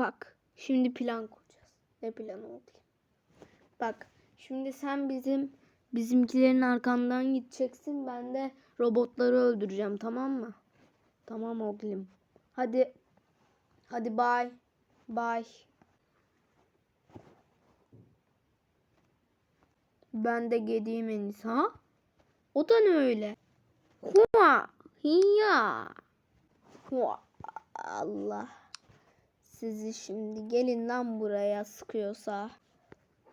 Bak şimdi plan kuracağız. Ne planı oldu? Bak şimdi sen bizim bizimkilerin arkandan gideceksin. Ben de robotları öldüreceğim tamam mı? Tamam oğlum. Hadi. Hadi bye. Bye. Ben de gideyim en ha? O da ne öyle? Hua. Hiya. Hua. Allah. Sizi şimdi gelin lan buraya sıkıyorsa.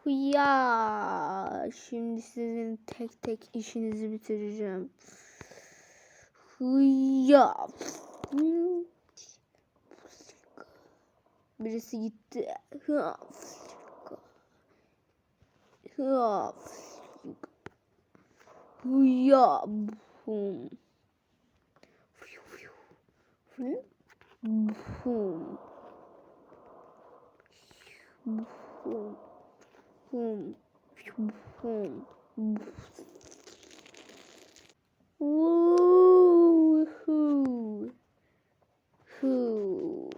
Hıya. Şimdi sizin tek tek işinizi bitireceğim. Hıya. Birisi gitti. Hıya. Hıya. Hıya. Bum. Bum.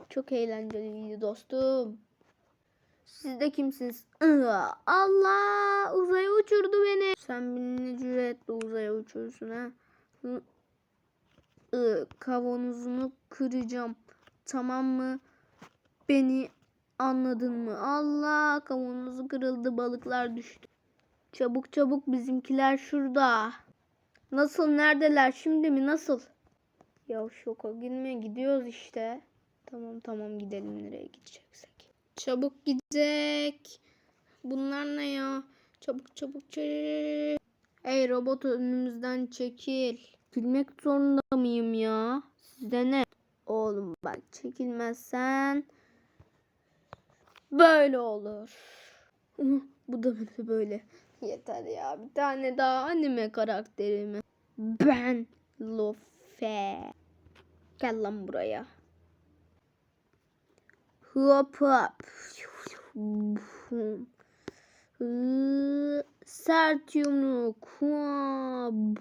Çok eğlenceliydi dostum. Siz de kimsiniz? Allah uzaya uçurdu beni. Sen beni cüretle uzaya uçursun ha? Iı, kavanozunu kıracağım. Tamam mı? Beni anladın mı? Allah kavanozu kırıldı balıklar düştü. Çabuk çabuk bizimkiler şurada. Nasıl neredeler şimdi mi nasıl? Ya şoka girmeye gidiyoruz işte. Tamam tamam gidelim nereye gideceksek. Çabuk gidecek. Bunlar ne ya? Çabuk çabuk çabuk. Ey robot önümüzden çekil. Gülmek zorunda mıyım ya? Sizde ne? Oğlum bak çekilmezsen böyle olur. Bu da böyle. Yeter ya. Bir tane daha anime karakterimi. Ben Luffy. Gel lan buraya. Hop hop. Sert yumruk. Bum.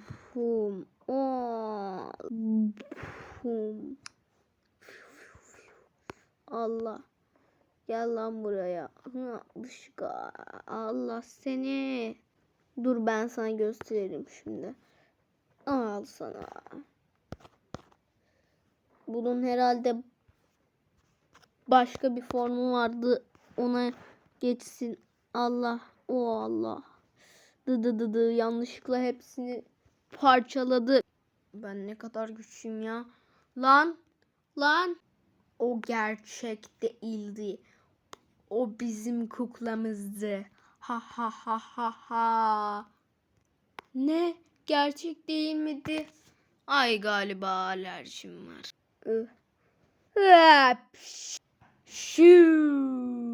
Allah. Gel lan buraya. Allah seni. Dur ben sana gösteririm şimdi. Al sana. Bunun herhalde başka bir formu vardı. Ona geçsin. Allah. O Allah. Dı dı dı dı. Yanlışlıkla hepsini parçaladı. Ben ne kadar güçlüyüm ya. Lan. Lan. O gerçek değildi. O bizim kuklamızdı. Ha ha ha ha ha. Ne? Gerçek değil miydi? Ay galiba alerjim var. Şuu.